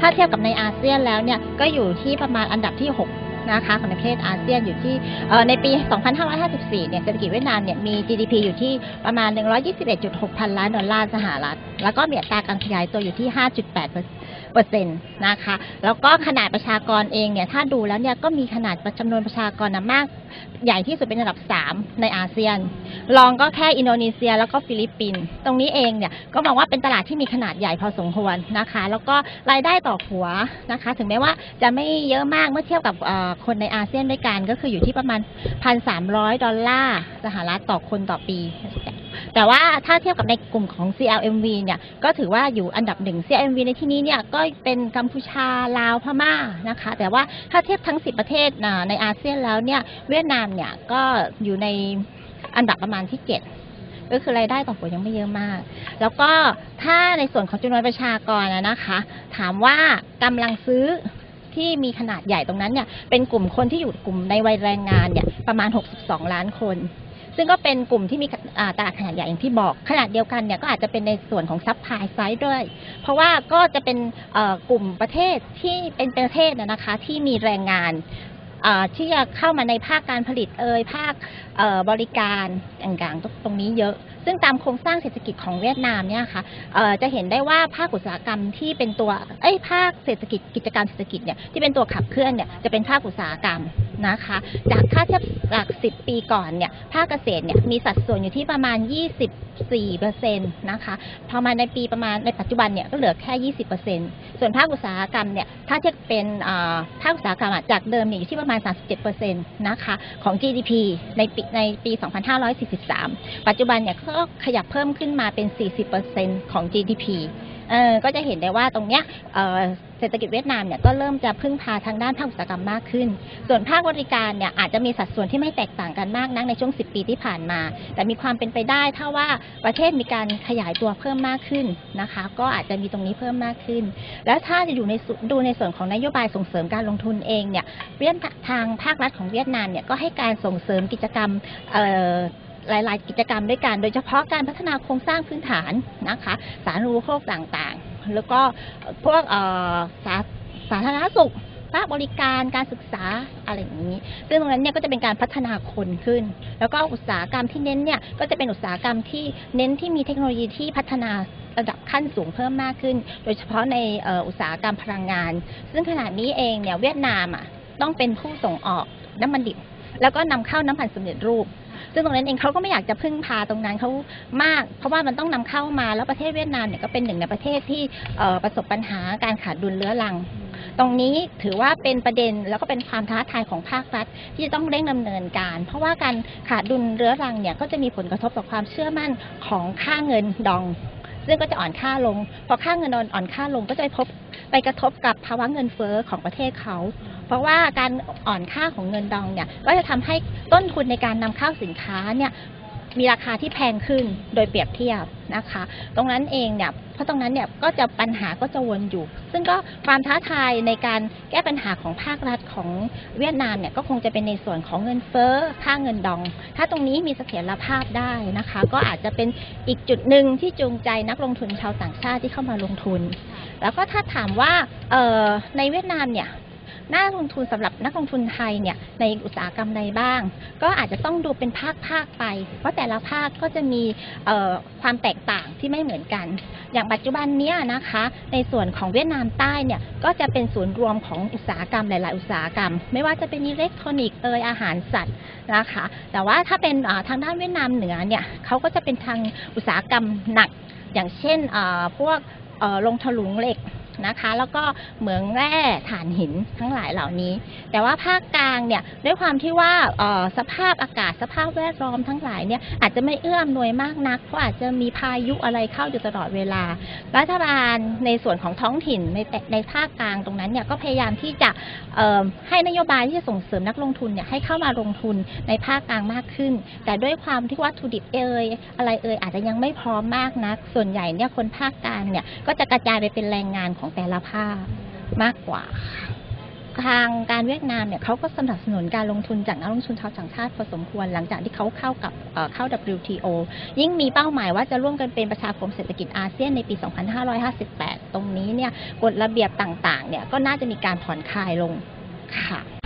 ถ้าเทียบกับในอาเซียนแล้วเนี่ยก็อยู่ที่ประมาณอันดับที่ 6นะคะของประเทศอาเซียนอยู่ที่ในปี 2554 เนี่ยเศรษฐกิจเวียดนามเนี่ยมี GDP อยู่ที่ประมาณ 121.6 พันล้านดอลลาร์สหรัฐ แล้วก็มีอัตราการขยายตัวอยู่ที่ 5.8เปอร์เซ็นต์นะคะ แล้วก็ขนาดประชากรเองเนี่ย ถ้าดูแล้วเนี่ยก็มีขนาดจำนวนประชากรนะมาก ใหญ่ที่สุดเป็นอันดับ 3 ในอาเซียน รองก็แค่อินโดนีเซียแล้วก็ฟิลิปปินส์ตรงนี้เองเนี่ยก็มองว่าเป็นตลาดที่มีขนาดใหญ่พอสมควรนะคะ แล้วก็รายได้ต่อหัวนะคะ ถึงแม้ว่าจะไม่เยอะมากเมื่อเทียบกับคนในอาเซียนด้วยกัน ก็คืออยู่ที่ประมาณ 1,300 ดอลลาร์สหรัฐต่อคนต่อปี แต่ว่าถ้าเทียบกับในกลุ่มของ CLMV เนี่ยก็ถือว่าอยู่อันดับหนึ่ง CLMV ในที่นี้เนี่ยก็เป็นกัมพูชาลาวพม่านะคะ แต่ว่าถ้าเทียบทั้ง 10 ประเทศในอาเซียนแล้วเนี่ยเวียดนามเนี่ยก็อยู่ใน อันดับประมาณที่ 7 ก็คือรายได้ต่อหัวยังไม่เยอะมาก แล้วก็ถ้าในส่วนของจำนวนประชากรนะคะ ถามว่ากำลังซื้อที่มีขนาดใหญ่ตรงนั้นเนี่ยเป็นกลุ่มคนที่อยู่กลุ่มในวัยแรงงานเนี่ยประมาณ 62 ล้านคน ซึ่งก็เป็นกลุ่มที่มีอาตลาดขนาดใหญ่อย่างที่บอกขนาดเดียวกันเนี่ยก็อาจจะเป็นในส่วนของซัพพลายไซด์ด้วย เพราะว่าก็จะเป็นกลุ่มประเทศที่เป็นประเทศนะคะที่มีแรงงาน ที่จะเข้ามาในภาคการผลิตเอ่ยภาคบริการต่างๆตรงนี้เยอะ ซึ่งตามโครงสร้างเศรษฐกิจของเวียดนามเนี่ยค่ะเอ่อจะเห็นได้ว่าภาคอุตสาหกรรมที่เป็นตัวเอ้ยภาคเศรษฐกิจกิจการเศรษฐกิจเนี่ยที่เป็นตัวขับเคลื่อนเนี่ยจะเป็นภาคอุตสาหกรรม นะคะ จากค่าเทียบจาก10 ปีก่อนเนี่ยภาคเกษตรเนี่ยมีสัดส่วนอยู่ที่ประมาณ 24เปอร์เซ็นต์นะคะพอมาในปีประมาณในปัจจุบันเนี่ยก็เหลือแค่ 20เปอร์เซ็นต์ส่วนภาคอุตสาหกรรมเนี่ยถ้าเทียบเป็นอ่าภาคอุตสาหกรรมจากเดิมเนี่ยอยู่ที่ประมาณ 37เปอร์เซ็นต์นะคะของ GDP ในปีในปี 2543 ปัจจุบันเนี่ยก็ขยับเพิ่มขึ้นมาเป็น 40%ของ GDP เออก็จะเห็นได้ว่าตรงเนี้ย เศรษฐกิจเวียดนามเนี่ยก็เริ่มจะพึ่งพาทางด้านภาคอุตสาหกรรมมากขึ้น ส่วนภาคบริการเนี่ยอาจจะมีสัดส่วนที่ไม่แตกต่างกันมากนักในช่วง 10 ปีที่ผ่านมา แต่มีความเป็นไปได้ถ้าว่าประเทศมีการขยายตัวเพิ่มมากขึ้นนะคะ ก็อาจจะมีตรงนี้เพิ่มมากขึ้น แล้วถ้าจะอยู่ในดูในส่วนของนโยบายส่งเสริมการลงทุนเองเนี่ยเวียดทางภาครัฐของเวียดนามเนี่ยก็ให้การส่งเสริมกิจกรรมหลาย ๆ กิจกรรมด้วยกัน โดยเฉพาะการพัฒนาโครงสร้างพื้นฐานนะคะ สาธารณูปโภคต่าง ๆ แล้วก็พวกสาสาธารณสุขภาคบริการการศึกษาอะไรอย่างนี้ ซึ่งตรงนั้นเนี่ยก็จะเป็นการพัฒนาคนขึ้น แล้วก็อุตสาหกรรมที่เน้นเนี่ยก็จะเป็นอุตสาหกรรมที่เน้นที่มีเทคโนโลยีที่พัฒนาระดับขั้นสูงเพิ่มมากขึ้น โดยเฉพาะในอุตสาหกรรมพลังงาน ซึ่งขณะนี้เองเนี่ยเวียดนามอะต้องเป็นผู้ส่งออกน้ำมันดิบ แล้วก็นำเข้าน้ำมันสำเร็จรูป ซึ่งตรงนั้นเองเขาก็ไม่อยากจะพึ่งพาตรงนั้นเขามาก เพราะว่ามันต้องนำเข้ามาแล้วประเทศเวียดนามเนี่ยก็เป็นหนึ่งในประเทศที่ประสบปัญหาการขาดดุลเรื้อรัง ตรงนี้ถือว่าเป็นประเด็นแล้วก็เป็นความท้าทายของภาครัฐ ที่จะต้องเร่งดำเนินการ เพราะว่าการขาดดุลเรื้อรังเนี่ยก็จะมีผลกระทบต่อความเชื่อมั่นของค่าเงินดอง ซึ่งก็จะอ่อนค่าลงพอค่าเงินดองอ่อนค่าลงก็จะพบ ไปกระทบกับภาวะเงินเฟ้อของประเทศเขา เพราะว่าการอ่อนค่าของเงินดองเนี่ยก็จะทำให้ต้นทุนในการนำเข้าสินค้าเนี่ย มีราคาที่แพงขึ้นโดยเปรียบเทียบนะคะ ตรงนั้นเองเนี่ยเพราะตรงนั้นเนี่ยก็จะปัญหาก็จะวนอยู่ ซึ่งก็ความท้าทายในการแก้ปัญหาของภาครัฐของเวียดนามเนี่ยก็คงจะเป็นในส่วนของเงินเฟ้อค่าเงินดอง ถ้าตรงนี้มีเสถียรภาพได้นะคะ ก็อาจจะเป็นอีกจุดหนึ่งที่จูงใจนักลงทุนชาวต่างชาติที่เข้ามาลงทุน แล้วก็ถ้าถามว่าในเวียดนามเนี่ย น่าลงทุนสำหรับนักลงทุนไทยเนี่ยในอุตสาหกรรมใดบ้าง ก็อาจจะต้องดูเป็นภาคภาคไป เพราะแต่ละภาคก็จะมีความแตกต่างที่ไม่เหมือนกัน อย่างปัจจุบันเนี้ยนะคะ ในส่วนของเวียดนามใต้เนี่ยก็จะเป็นศูนย์รวมของอุตสาหกรรมหลาย ๆ อุตสาหกรรม ไม่ว่าจะเป็นอิเล็กทรอนิกส์เอยอาหารสัตว์นะคะ แต่ว่าถ้าเป็นทางด้านเวียดนามเหนือเนี่ยเขาก็จะเป็นทางอุตสาหกรรมหนัก อย่างเช่นพวกลงถลุงเหล็ก นะคะ แล้วก็เหมืองแร่ถ่านหินทั้งหลายเหล่านี้ แต่ว่าภาคกลางเนี่ยด้วยความที่ว่าออสภาพอากาศสภาพแวดล้อมทั้งหลายเนี่ยอาจจะไม่เอื้ออำนวยมากนัก เพราะอาจจะมีพายุอะไรเข้าอยู่ตลอดเวลา รัฐบาลในส่วนของท้องถิ่นในในภาคกลางตรงนั้นเนี่ยก็พยายามที่จะให้นโยบายที่จะส่งเสริมนักลงทุนเนี่ยให้เข้ามาลงทุนในภาคกลางมากขึ้น แต่ด้วยความที่วัตถุดิบเอ่ยอะไรเอ่ยอาจจะยังไม่พร้อมมากนัก ส่วนใหญ่เนี่ยคนภาคกลางเนี่ยก็จะกระจายไปเป็นแรงงานของแต่ละภาคมากกว่า ทางการเวียดนามเนี่ยเขาก็สนับสนุนการลงทุนจากนักลงทุนชาวต่างชาติพอสมควรหลังจากที่เขาเข้ากับเข้า WTO ยิ่งมีเป้าหมายว่าจะร่วมกันเป็นประชาคมเศรษฐกิจอาเซียนในปี 2558 ตรงนี้เนี่ยกฎระเบียบต่างๆเนี่ยก็น่าจะมีการผ่อนคลายลงค่ะ